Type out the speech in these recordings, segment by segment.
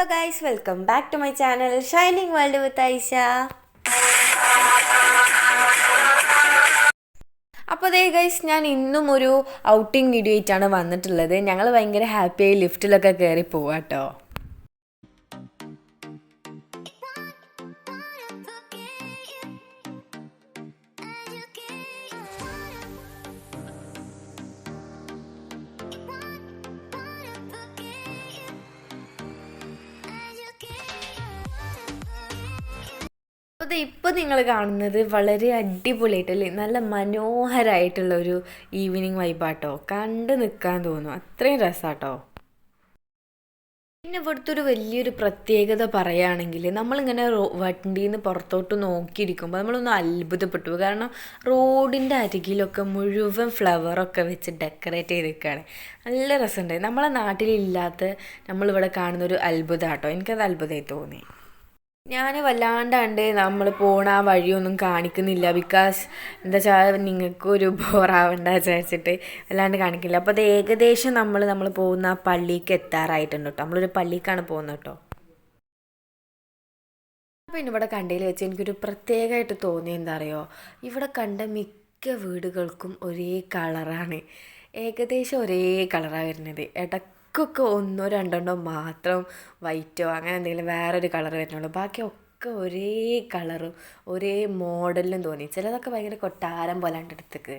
Hello guys welcome back to my channel shining world with Aisha അപ്പോൾ അതേ guys ഞാൻ ഇന്നും ഒരു ഔട്ടിംഗ് വീഡിയോ ആയിട്ടാണ് വന്നിട്ടുള്ളത്. ഞങ്ങൾ ഭയങ്കര ഹാപ്പിയായി ലിഫ്റ്റിലൊക്കെ കയറി പോവാട്ടോ അപ്പോൾ ഇപ്പോൾ നിങ്ങൾ കാണുന്നത് വളരെ അടിപൊളിയായിട്ടല്ലേ? നല്ല മനോഹരമായിട്ടുള്ള ഒരു ഈവനിങ് വൈബാട്ടോ കണ്ട് നിൽക്കാൻ തോന്നും അത്രയും രസാട്ടോ. പിന്നെ ഇവിടുത്തെ ഒരു വലിയൊരു പ്രത്യേകത പറയുകയാണെങ്കിൽ നമ്മളിങ്ങനെ റോ വണ്ടിയിൽ നിന്ന് പുറത്തോട്ട് നോക്കിയിരിക്കുമ്പോൾ നമ്മളൊന്ന് അത്ഭുതപ്പെട്ടു. കാരണം റോഡിന്റെ അരികിലൊക്കെ മുഴുവൻ ഫ്ലവറൊക്കെ വെച്ച് ഡെക്കറേറ്റ് ചെയ്തിരിക്കുകയാണ് നല്ല രസമുണ്ട്. നമ്മളെ നാട്ടിലില്ലാത്ത നമ്മളിവിടെ കാണുന്നൊരു അത്ഭുതം കേട്ടോ എനിക്കത് അത്ഭുതമായി തോന്നി. ഞാൻ വല്ലാണ്ടാണ്ട് നമ്മൾ പോണ ആ വഴിയൊന്നും കാണിക്കുന്നില്ല. ബിക്കോസ് എന്താ വെച്ചാൽ നിങ്ങൾക്കൊരു ബോറാവണ്ട വിചാരിച്ചിട്ട് വല്ലാണ്ട് കാണിക്കില്ല. അപ്പോൾ അത് ഏകദേശം നമ്മൾ നമ്മൾ പോകുന്ന ആ പള്ളിക്ക് എത്താറായിട്ടുണ്ട് കേട്ടോ. നമ്മളൊരു പള്ളിക്കാണ് പോകുന്നത് കേട്ടോ. പിന്നെ ഇവിടെ കണ്ടതിൽ വെച്ച് എനിക്കൊരു പ്രത്യേകമായിട്ട് തോന്നിയത് എന്താ അറിയോ ഇവിടെ കണ്ട മിക്ക വീടുകൾക്കും ഒരേ കളറാണ്. ഏകദേശം ഒരേ കളറാണ് വരുന്നത്. ഇടയ്ക്കൊക്കെ ഒന്നോ രണ്ടെണ്ണോ മാത്രം വൈറ്റോ അങ്ങനെ എന്തെങ്കിലും വേറൊരു കളർ വരുന്നുള്ളൂ. ബാക്കിയൊക്കെ ഒരേ കളറും ഒരേ മോഡലിലും തോന്നി. ചിലതൊക്കെ ഭയങ്കര കൊട്ടാരം പോലെ അടുത്തേക്ക്.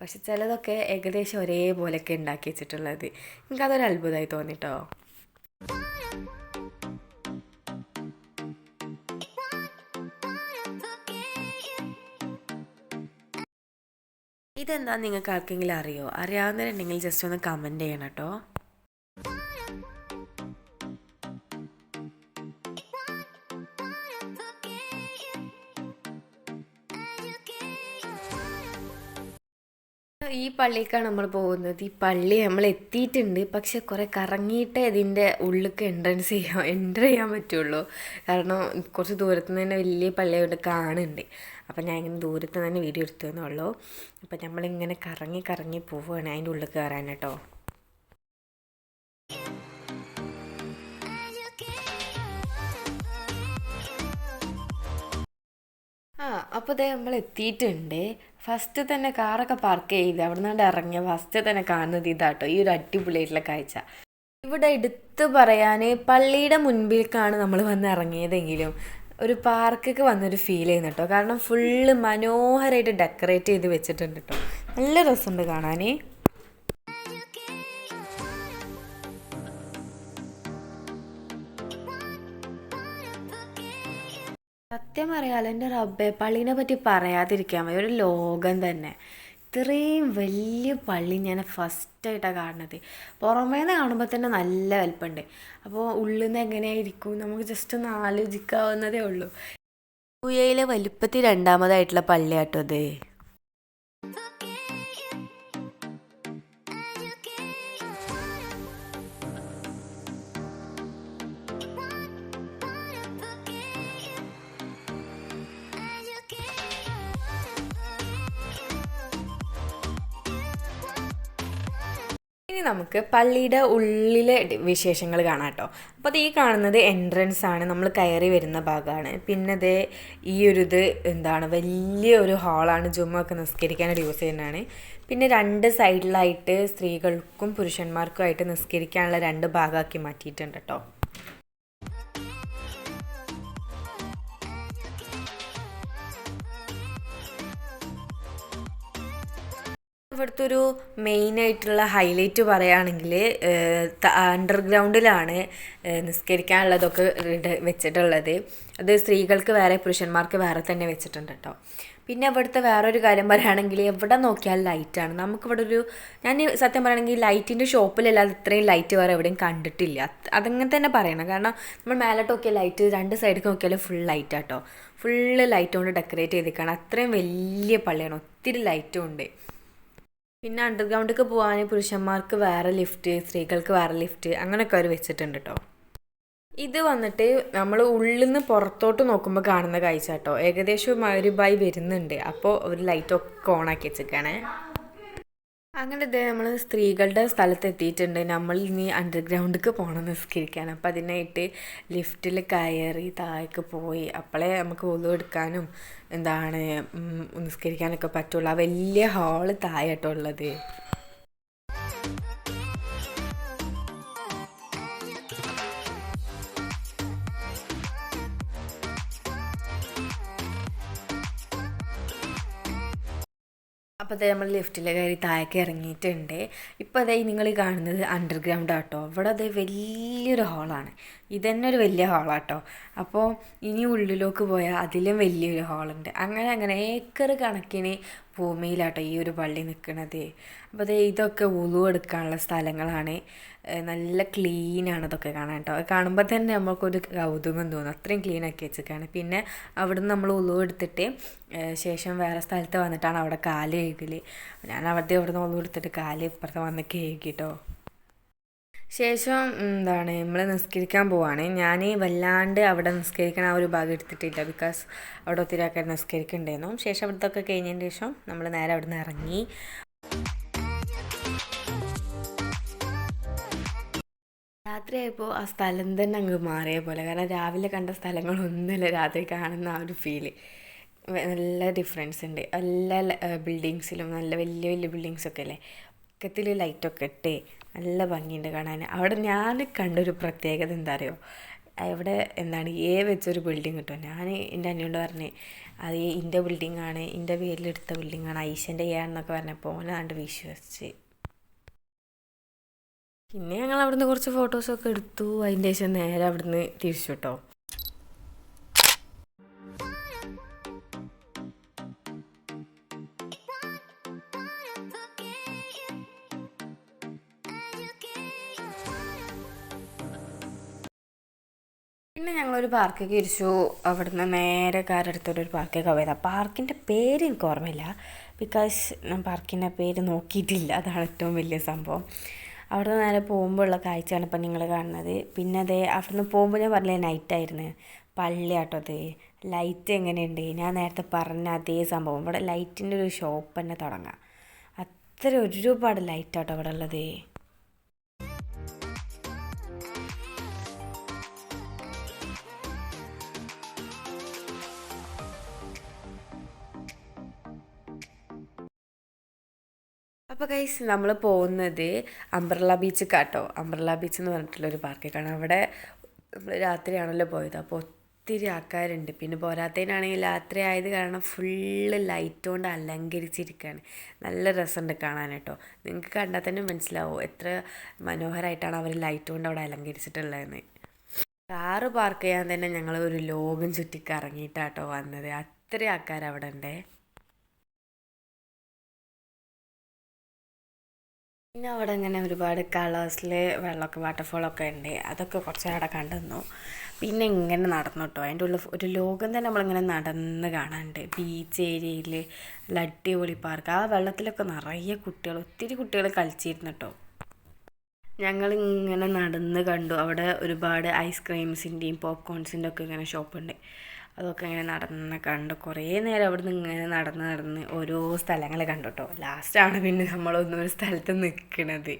പക്ഷെ ചിലതൊക്കെ ഏകദേശം ഒരേപോലെയൊക്കെ ഉണ്ടാക്കി വെച്ചിട്ടുള്ളത്. എനിക്കതൊരു അത്ഭുതമായി തോന്നിട്ടോ. ഇതെന്താ നിങ്ങൾക്ക് ആർക്കെങ്കിലും അറിയോ? അറിയാവുന്നവരുണ്ടെങ്കിൽ ജസ്റ്റ് ഒന്ന് കമന്റ് ചെയ്യണം കേട്ടോ. ഈ പള്ളിക്കാണ് നമ്മൾ പോകുന്നത്. ഈ പള്ളി നമ്മൾ എത്തിയിട്ടുണ്ട്. പക്ഷെ കുറേ കറങ്ങിയിട്ടേ ഇതിന്റെ ഉള്ളിലേക്ക് എൻട്രൻസ് ചെയ്യാൻ എന്റർ ചെയ്യാൻ പറ്റുള്ളൂ. കാരണം കുറച്ച് ദൂരത്ത് നിന്ന് തന്നെ വലിയ പള്ളിയായിട്ട് കാണുന്നുണ്ട്. അപ്പം ഞാൻ ഇങ്ങനെ ദൂരത്ത് തന്നെ വീഡിയോ എടുത്തു എന്നുള്ളൂ അപ്പം നമ്മളിങ്ങനെ കറങ്ങി കറങ്ങി പോവുകയാണ് അതിന്റെ ഉള്ളിൽ കയറാൻ കേട്ടോ. ആ അപ്പോൾ ദേ നമ്മൾ എത്തിയിട്ടുണ്ട് ഫസ്റ്റ് തന്നെ കാറൊക്കെ പാർക്ക് ചെയ്ത് അവിടെ നിന്നാണ്ട് ഇറങ്ങിയ ഫസ്റ്റ് തന്നെ കാണുന്നത് ഇതാട്ടോ ഈ ഒരു അടിപൊളിയായിട്ടുള്ള കാഴ്ച. ഇവിടെ എടുത്തു പറയാൻ പള്ളിയുടെ മുൻപിലേക്കാണ് നമ്മൾ വന്ന് ഇറങ്ങിയതെങ്കിലും ഒരു പാർക്കൊക്കെ വന്നൊരു ഫീൽ ചെയ്യുന്നു കേട്ടോ. കാരണം ഫുള്ള് മനോഹരമായിട്ട് ഡെക്കറേറ്റ് ചെയ്ത് വെച്ചിട്ടുണ്ട് കേട്ടോ. നല്ല രസമുണ്ട് കാണാൻ സത്യം പറയാലോ എന്റെ റബ്ബെ പള്ളീനെ പറ്റി പറയാതിരിക്കാൻ വയ്യ. ഒരു ലോകം തന്നെ. ഇത്രയും വലിയ പള്ളി ഞാൻ ഫസ്റ്റായിട്ടാണ് കാണുന്നത്. പുറമേ നിന്ന് കാണുമ്പോൾ തന്നെ നല്ല വലിപ്പമുണ്ട് അപ്പോൾ ഉള്ളിൽ നിന്ന് എങ്ങനെയായിരിക്കും? നമുക്ക് ജസ്റ്റ് ഒന്ന് ആലോചിക്കാവുന്നതേ ഉള്ളൂ. യു എയിലെ വലിപ്പത്തിൽ രണ്ടാമതായിട്ടുള്ള പള്ളിയാട്ടോ അത് നമുക്ക് പള്ളിയുടെ ഉള്ളിലെ വിശേഷങ്ങൾ കാണാം കേട്ടോ. അപ്പോൾ അത് ഈ കാണുന്നത് എൻട്രൻസ് ആണ്. നമ്മൾ കയറി വരുന്ന ഭാഗമാണ്. പിന്നെ അത് ഈ ഒരു ഇത് എന്താണ്? വലിയ ഒരു ഹാളാണ് ജുമ്മൊക്കെ നിസ്കരിക്കാനായിട്ട് യൂസ് ചെയ്യുന്നതാണ് പിന്നെ രണ്ട് സൈഡിലായിട്ട് സ്ത്രീകൾക്കും പുരുഷന്മാർക്കും ആയിട്ട് നിസ്കരിക്കാനുള്ള രണ്ട് ഭാഗമാക്കി മാറ്റിയിട്ടുണ്ട് കേട്ടോ. ഇവിടുത്തെ ഒരു മെയിനായിട്ടുള്ള ഹൈലൈറ്റ് പറയുകയാണെങ്കിൽ അണ്ടർഗ്രൗണ്ടിലാണ് നിസ്കരിക്കാനുള്ളതൊക്കെ വെച്ചിട്ടുള്ളത്. അത് സ്ത്രീകൾക്ക് വേറെ പുരുഷന്മാർക്ക് വേറെ തന്നെ വെച്ചിട്ടുണ്ട് കേട്ടോ. പിന്നെ ഇവിടുത്തെ വേറൊരു കാര്യം പറയുകയാണെങ്കിൽ എവിടെ നോക്കിയാൽ ലൈറ്റാണ് നമുക്കിവിടെ ഒരു ഞാൻ സത്യം പറയുകയാണെങ്കിൽ ലൈറ്റിന്റെ ഷോപ്പിലല്ലാതെ ഇത്രയും ലൈറ്റ് വേറെ എവിടെയും കണ്ടിട്ടില്ല. അതങ്ങനെ തന്നെ പറയണം. കാരണം നമ്മൾ മേലോട്ട് നോക്കിയാൽ ലൈറ്റ് രണ്ട് സൈഡിൽ നോക്കിയാലും ഫുൾ ലൈറ്റ് കേട്ടോ. ഫുള്ള് ലൈറ്റ് കൊണ്ട് ഡെക്കറേറ്റ് ചെയ്തിരിക്കുകയാണ്. അത്രയും വലിയ പള്ളിയാണ്. ഒത്തിരി ലൈറ്റും ഉണ്ട്. പിന്നെ അണ്ടർഗ്രൗണ്ടിലേക്ക് പോകാൻ പുരുഷന്മാർക്ക് വേറെ ലിഫ്റ്റ് സ്ത്രീകൾക്ക് വേറെ ലിഫ്റ്റ് അങ്ങനെയൊക്കെ അവർ വെച്ചിട്ടുണ്ട് കേട്ടോ ഇത് വന്നിട്ട് നമ്മൾ ഉള്ളിൽ നിന്ന് പുറത്തോട്ട് നോക്കുമ്പോൾ കാണുന്ന കാഴ്ച കേട്ടോ ഏകദേശം ബൈ വരുന്നുണ്ട്. അപ്പോൾ ഒരു ലൈറ്റൊക്കെ ഓണാക്കി വെച്ചേക്കാണ് അങ്ങനെ ഇതേ നമ്മൾ സ്ത്രീകളുടെ സ്ഥലത്ത് എത്തിയിട്ടുണ്ട് നമ്മൾ ഇനി അണ്ടർഗ്രൗണ്ടിലേക്ക് പോകണം നിസ്കരിക്കാൻ. അപ്പം അതിനായിട്ട് ലിഫ്റ്റിൽ കയറി താഴേക്ക് പോയി. അപ്പോളേ നമുക്ക് ഒതു എടുക്കാനും എന്താണ് നിസ്കരിക്കാനൊക്കെ പറ്റുള്ളൂ. ആ വലിയ ഹാൾ താഴെട്ടോ ഉള്ളത്. അപ്പോൾ അതേ നമ്മൾ ലിഫ്റ്റിൽ കയറി താഴേക്ക് ഇറങ്ങിയിട്ടുണ്ട്. ഇപ്പോൾ അതേ നിങ്ങൾ കാണുന്നത് അണ്ടർഗ്രൗണ്ട് ആട്ടോ. ഇവിടെ അതേ വലിയൊരു ഹാളാണ് ഇതന്നെ ഒരു വലിയ ഹാളാട്ടോ അപ്പോൾ ഇനി ഉള്ളിലേക്ക് പോയാൽ അതിലും വലിയൊരു ഹാളുണ്ട് അങ്ങനെ അങ്ങനെ ഏക്കർ കണക്കിന് ഭൂമിയിലാട്ടോ ഈ ഒരു പള്ളി നിൽക്കുന്നത് അപ്പോൾ അതേ ഇതൊക്കെ ഉളു എടുക്കാനുള്ള സ്ഥലങ്ങളാണ്. നല്ല ക്ലീനാണ് അതൊക്കെ കാണാൻ കേട്ടോ അത് കാണുമ്പോൾ തന്നെ നമുക്കൊരു കൗതുകം തോന്നും. അത്രയും ക്ലീൻ ആക്കി വെച്ചേക്കാണ് പിന്നെ അവിടുന്ന് നമ്മൾ ഉളു എടുത്തിട്ട് ശേഷം വേറെ സ്ഥലത്ത് വന്നിട്ടാണ് അവിടെ കാൽ കഴുകൽ. ഞാൻ അവിടെ അവിടെ നിന്ന് ഉളു എടുത്തിട്ട് കാൽ ഇപ്പുറത്ത് വന്ന് കഴുകിട്ടോ ശേഷം എന്താണ് നമ്മൾ നിസ്കരിക്കാൻ പോവാണ്. ഞാൻ വല്ലാണ്ട് അവിടെ നിസ്കരിക്കണ ആ ഒരു ഭാഗം എടുത്തിട്ടില്ല. ബിക്കോസ് അവിടെ ഒത്തിരി ആൾക്കാർ നിസ്കരിക്കണ്ടായിരുന്നു. ശേഷം അവിടുത്തെ ഒക്കെ കഴിഞ്ഞതിന് ശേഷം നമ്മൾ നേരെ അവിടെ നിന്ന് ഇറങ്ങി. രാത്രിയായപ്പോൾ ആ സ്ഥലം തന്നെ അങ്ങ് മാറിയ പോലെ. കാരണം രാവിലെ കണ്ട സ്ഥലങ്ങളൊന്നുമല്ല. രാത്രി കാണുന്ന ആ ഒരു ഫീൽ നല്ല ഡിഫറൻസ് ഉണ്ട്. എല്ലാ ബിൽഡിങ്സിലും നല്ല വലിയ വലിയ ബിൽഡിങ്സൊക്കെ അല്ലേ? ഒക്കത്തിൽ ലൈറ്റൊക്കെ ഇട്ട് നല്ല ഭംഗിയുണ്ട് കാണാൻ. അവിടെ ഞാൻ കണ്ടൊരു പ്രത്യേകത എന്താ അറിയോ അവിടെ എന്താണ് ഏ വെച്ചൊരു ബിൽഡിങ് കിട്ടും. ഞാൻ എന്റെ അനിയോട് പറഞ്ഞ് അത് എന്റെ ബിൽഡിംഗ് ആണ്. എന്റെ പേരിലെടുത്ത ബിൽഡിംഗ് ആണ്. ഐശന്റെ എ ആണെന്നൊക്കെ പറഞ്ഞപ്പോൾ ഓനാണ്ട് വിശ്വസിച്ച് പിന്നെ ഞങ്ങൾ അവിടുന്ന് കുറച്ച് ഫോട്ടോസൊക്കെ എടുത്തു. അതിന്റെ ശേഷം നേരെ അവിടുന്ന് തിരിച്ചു കേട്ടോ പിന്നെ ഞങ്ങളൊരു പാർക്കൊക്കെ ഇരിച്ചു അവിടുന്ന് നേരെ കാരെടുത്തൊരു പാർക്കൊക്കെ പോയത്. പാർക്കിന്റെ പേര് എനിക്ക് ഓർമ്മയില്ല. ബിക്കോസ് ഞാൻ പാർക്കിന്റെ പേര് നോക്കിയിട്ടില്ല. അതാണ് ഏറ്റവും വലിയ സംഭവം. അവിടുന്ന് നേരെ പോകുമ്പോൾ ഉള്ള കാഴ്ചയാണ് ഇപ്പം നിങ്ങൾ കാണുന്നത്. പിന്നെ അതേ അവിടുന്ന് പോകുമ്പോൾ ഞാൻ പറഞ്ഞില്ലേ നൈറ്റായിരുന്നു പള്ളിയാട്ടോ അത് ലൈറ്റ് എങ്ങനെയുണ്ട്? ഞാൻ നേരത്തെ പറഞ്ഞ അതേ സംഭവം. ഇവിടെ ലൈറ്റിന്റെ ഒരു ഷോപ്പ് തന്നെ തുടങ്ങാം. അത്ര ഒരുപാട് ലൈറ്റാട്ടോ ഇവിടെ ഉള്ളത്. അപ്പോൾ കൈസ് നമ്മൾ പോകുന്നത് അംബ്രല ബീച്ച് കാട്ടോ അംബ്രല ബീച്ച് എന്ന് പറഞ്ഞിട്ടുള്ളൊരു പാർക്കേക്കാണ് അവിടെ നമ്മൾ രാത്രിയാണല്ലോ പോയത്. അപ്പോൾ ഒത്തിരി ആൾക്കാരുണ്ട്. പിന്നെ പോരാത്തതിനാണെങ്കിൽ രാത്രി ആയത് കാരണം ഫുള്ള് ലൈറ്റ് കൊണ്ട് അലങ്കരിച്ചിരിക്കുകയാണ് നല്ല രസമുണ്ട് കാണാൻ കേട്ടോ നിങ്ങൾക്ക് കണ്ടാൽ തന്നെ മനസ്സിലാവും? എത്ര മനോഹരമായിട്ടാണ് അവർ ലൈറ്റ് കൊണ്ട് അവിടെ അലങ്കരിച്ചിട്ടുള്ളതെന്ന്. കാറ് പാർക്ക് ചെയ്യാൻ തന്നെ ഞങ്ങൾ ഒരു ലോകം ചുറ്റിക്കറങ്ങിയിട്ടാട്ടോ വന്നത് അത്ര ആൾക്കാർ അവിടെ ഉണ്ടേ പിന്നെ അവിടെ ഇങ്ങനെ ഒരുപാട് കളേഴ്സിൽ വെള്ളമൊക്കെ വാട്ടർഫോളൊക്കെ ഉണ്ട്. അതൊക്കെ കുറച്ച് അവിടെ കണ്ടുനിന്നു. പിന്നെ ഇങ്ങനെ നടന്നു കേട്ടോ അതിന്റെ ഉള്ളിൽ ഒരു ലോകം തന്നെ നമ്മളിങ്ങനെ നടന്ന് കാണാനുണ്ട്. ബീച്ച് ഏരിയയിൽ നല്ല അടിപൊളി പാർക്ക് ആ വെള്ളത്തിലൊക്കെ നിറയെ കുട്ടികൾ ഒത്തിരി കുട്ടികൾ കളിച്ചിരുന്നു കേട്ടോ ഞങ്ങളിങ്ങനെ നടന്ന് കണ്ടു. അവിടെ ഒരുപാട് ഐസ്ക്രീംസിന്റെയും പോപ്കോൺസിന്റെ ഒക്കെ ഇങ്ങനെ ഷോപ്പുണ്ട് അതൊക്കെ ഇങ്ങനെ നടന്ന് കണ്ട് കുറേ നേരം അവിടെ നിന്ന് ഇങ്ങനെ നടന്ന് നടന്ന് ഓരോ സ്ഥലങ്ങൾ കണ്ടു കേട്ടോ ലാസ്റ്റാണ് പിന്നെ നമ്മളൊന്നും ഒരു സ്ഥലത്ത് നിൽക്കണത്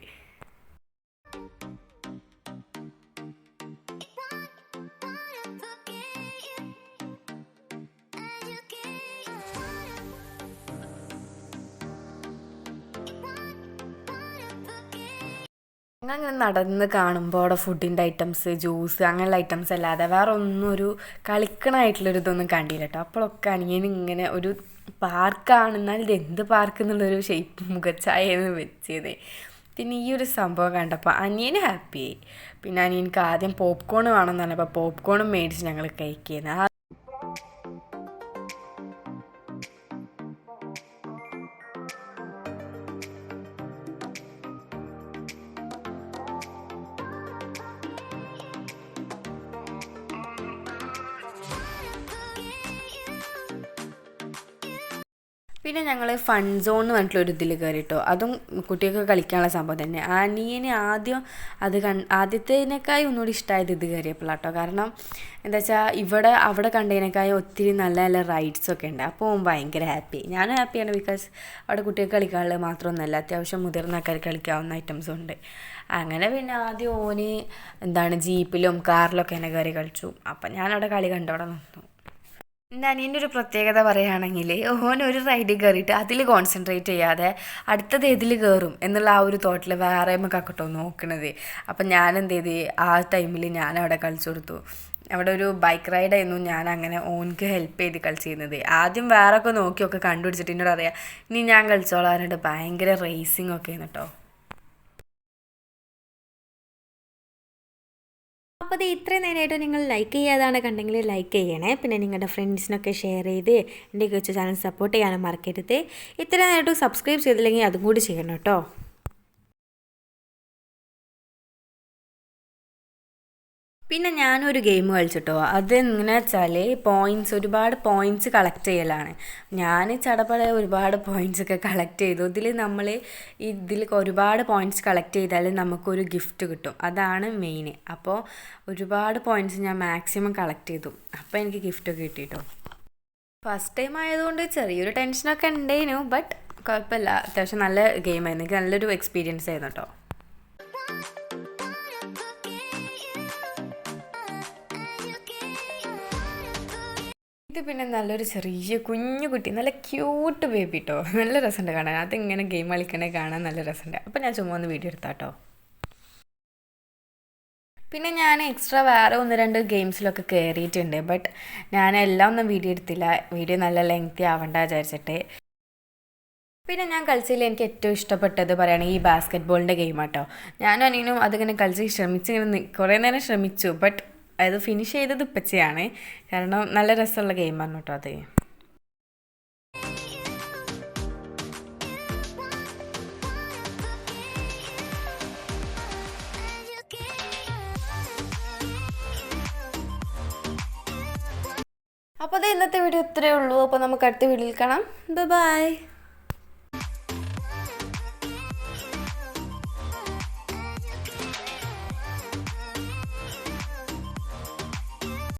അങ്ങനെ നടന്ന് കാണുമ്പോൾ അവിടെ ഫുഡിന്റെ ഐറ്റംസ് ജ്യൂസ് അങ്ങനെയുള്ള ഐറ്റംസ് അല്ലാതെ വേറെ ഒന്നും ഒരു കളിക്കണമായിട്ടുള്ളൊരു ഇതൊന്നും കണ്ടില്ല കേട്ടോ അപ്പോഴൊക്കെ അനിയൻ ഇങ്ങനെ ഒരു പാർക്കാണ് എന്നാൽ ഇത് എന്ത് പാർക്ക് എന്നുള്ളൊരു ഷേപ്പ് മുഖച്ചായെന്ന് വെച്ചത്. പിന്നെ ഈ ഒരു സംഭവം കണ്ടപ്പോൾ അനിയന് ഹാപ്പിയായി പിന്നെ അനിയൻക്ക് ആദ്യം പോപ്കോൺ വേണമെന്ന് പറഞ്ഞപ്പോൾ പോപ്കോണും മേടിച്ച് ഞങ്ങൾ കഴിക്കുന്നത് ആ പിന്നെ ഞങ്ങൾ ഫൺ സോൺ എന്ന് പറഞ്ഞിട്ടുള്ള ഒരു ഇതിൽ കയറിട്ടോ അതും കുട്ടികൾക്ക് കളിക്കാനുള്ള സംഭവം തന്നെ. അനിയന് ആദ്യം അത് കൺ ആദ്യത്തേതിനേക്കായി ഒന്നുകൂടി ഇഷ്ടമായത് ഇത് കയറിയപ്പോഴാട്ടോ കാരണം എന്താ വെച്ചാൽ ഇവിടെ അവിടെ കണ്ടതിനേക്കായി ഒത്തിരി നല്ല നല്ല റൈഡ്സ് ഒക്കെ ഉണ്ട്. അപ്പോൾ ഭയങ്കര ഹാപ്പി ഞാനും ഹാപ്പിയാണ് ബിക്കോസ് അവിടെ കുട്ടികൾക്ക് കളിക്കാനുള്ളത് മാത്രമൊന്നുമല്ല. അത്യാവശ്യം മുതിർന്ന ആൾക്കാർ കളിക്കാവുന്ന ഐറ്റംസും ഉണ്ട്. അങ്ങനെ പിന്നെ ആദ്യം ഓന് എന്താണ് ജീപ്പിലും കാറിലൊക്കെ എന്നെ കയറി കളിച്ചു. അപ്പം ഞാനവിടെ കളി കണ്ടവിടെ നിന്നു. എന്റെ ഒരു പ്രത്യേകത പറയുകയാണെങ്കിൽ ഓൻ ഒരു റൈഡിൽ കയറിയിട്ട് അതിൽ കോൺസെൻട്രേറ്റ് ചെയ്യാതെ അടുത്തത് ഏതിൽ കയറും എന്നുള്ള ആ ഒരു തോട്ടിൽ വേറെ നമുക്കാക്കട്ടോ നോക്കണത്. അപ്പം ഞാൻ എന്ത് ചെയ്ത് ആ ടൈമിൽ ഞാൻ അവിടെ കളിച്ചു കൊടുത്തു. അവിടെ ഒരു ബൈക്ക് റൈഡായിരുന്നു ഞാൻ അങ്ങനെ ഓൻക്ക് ഹെൽപ്പ് ചെയ്ത് കളിച്ചിരുന്നത് ആദ്യം വേറെ ഒക്കെ നോക്കിയൊക്കെ കണ്ടുപിടിച്ചിട്ട് എന്നോട് അറിയാം ഇനി ഞാൻ കളിച്ചോളാം പറഞ്ഞിട്ട് ഭയങ്കര റേസിംഗ് ഒക്കെ ആയിരുന്നു കേട്ടോ അപ്പോൾ അത് ഇത്രയും നേരമായിട്ട് നിങ്ങൾ ലൈക്ക് ചെയ്യാതാണ് കണ്ടെങ്കിൽ ലൈക്ക് ചെയ്യണേ. പിന്നെ നിങ്ങളുടെ ഫ്രണ്ട്സിനൊക്കെ ഷെയർ ചെയ്ത് എന്റെ കൊച്ചു ചാനൽ സപ്പോർട്ട് ചെയ്യാനും മറക്കരുത്. ഇത്രയും നേരമായിട്ട് സബ്സ്ക്രൈബ് ചെയ്തില്ലെങ്കിൽ അതും കൂടി ചെയ്യണം കേട്ടോ. പിന്നെ ഞാനൊരു ഗെയിം കളിച്ചിട്ടോ. അത് എങ്ങനെ വെച്ചാൽ പോയിന്റ്സ് ഒരുപാട് പോയിന്റ്സ് കളക്ട് ചെയ്യലാണ്. ഞാൻ ചടപട ഒരുപാട് പോയിന്റ്സ് ഒക്കെ കളക്ട് ചെയ്തു. ഇതിൽ നമ്മൾ ഇതിൽ ഒരുപാട് പോയിന്റ്സ് കളക്ട് ചെയ്താൽ നമുക്കൊരു ഗിഫ്റ്റ് കിട്ടും. അതാണ് മെയിൻ അപ്പോൾ ഒരുപാട് പോയിന്റ്സ് ഞാൻ മാക്സിമം കളക്ട് ചെയ്തു. അപ്പോൾ എനിക്ക് ഗിഫ്റ്റൊക്കെ കിട്ടിയിട്ടോ ഫസ്റ്റ് ടൈം ആയതുകൊണ്ട് ചെറിയൊരു ടെൻഷനൊക്കെ ഉണ്ടായിരുന്നു ബട്ട് കുഴപ്പമില്ല. അത്യാവശ്യം നല്ല ഗെയിമായിരുന്നു എനിക്ക് നല്ലൊരു എക്സ്പീരിയൻസ് ആയിരുന്നു കേട്ടോ ഇത് പിന്നെ നല്ലൊരു ചെറിയ കുഞ്ഞു കുട്ടി നല്ല ക്യൂട്ട് ബേബി കേട്ടോ നല്ല രസമുണ്ട് കാണാൻ. അതിങ്ങനെ ഗെയിം കളിക്കണേ കാണാൻ നല്ല രസമുണ്ട്. അപ്പോൾ ഞാൻ ചുമ്മാ ഒന്ന് വീഡിയോ എടുത്താട്ടോ. പിന്നെ ഞാൻ എക്സ്ട്രാ വേറെ ഒന്ന് രണ്ട് ഗെയിംസിലൊക്കെ കയറിയിട്ടുണ്ട് ബട്ട് ഞാൻ എല്ലാം ഒന്നും വീഡിയോ എടുത്തില്ല. വീഡിയോ നല്ല ലെങ്തി ആവണ്ട വിചാരിച്ചിട്ട്. പിന്നെ ഞാൻ കളിച്ചതിൽ എനിക്ക് ഏറ്റവും ഇഷ്ടപ്പെട്ടത് പറയുകയാണെങ്കിൽ ഈ ബാസ്ക്കറ്റ് ബോളിന്റെ ഗെയിം ആട്ടോ. ഞാനും അനിയനും അതിങ്ങനെ കളിച്ച് ശ്രമിച്ചിങ്ങനെ കുറേ നേരം ശ്രമിച്ചു. ബട്ട് അത് ഫിനിഷ് ചെയ്തത് ഇപ്പച്ചയാണ് കാരണം നല്ല രസമുള്ള ഗെയിമാണ് കേട്ടോ അത്. അപ്പോൾ അത് ഇന്നത്തെ വീഡിയോ ഇത്രയേ ഉള്ളൂ. അപ്പോൾ നമുക്ക് അടുത്ത വീഡിയോയിൽ കാണാം. ബൈ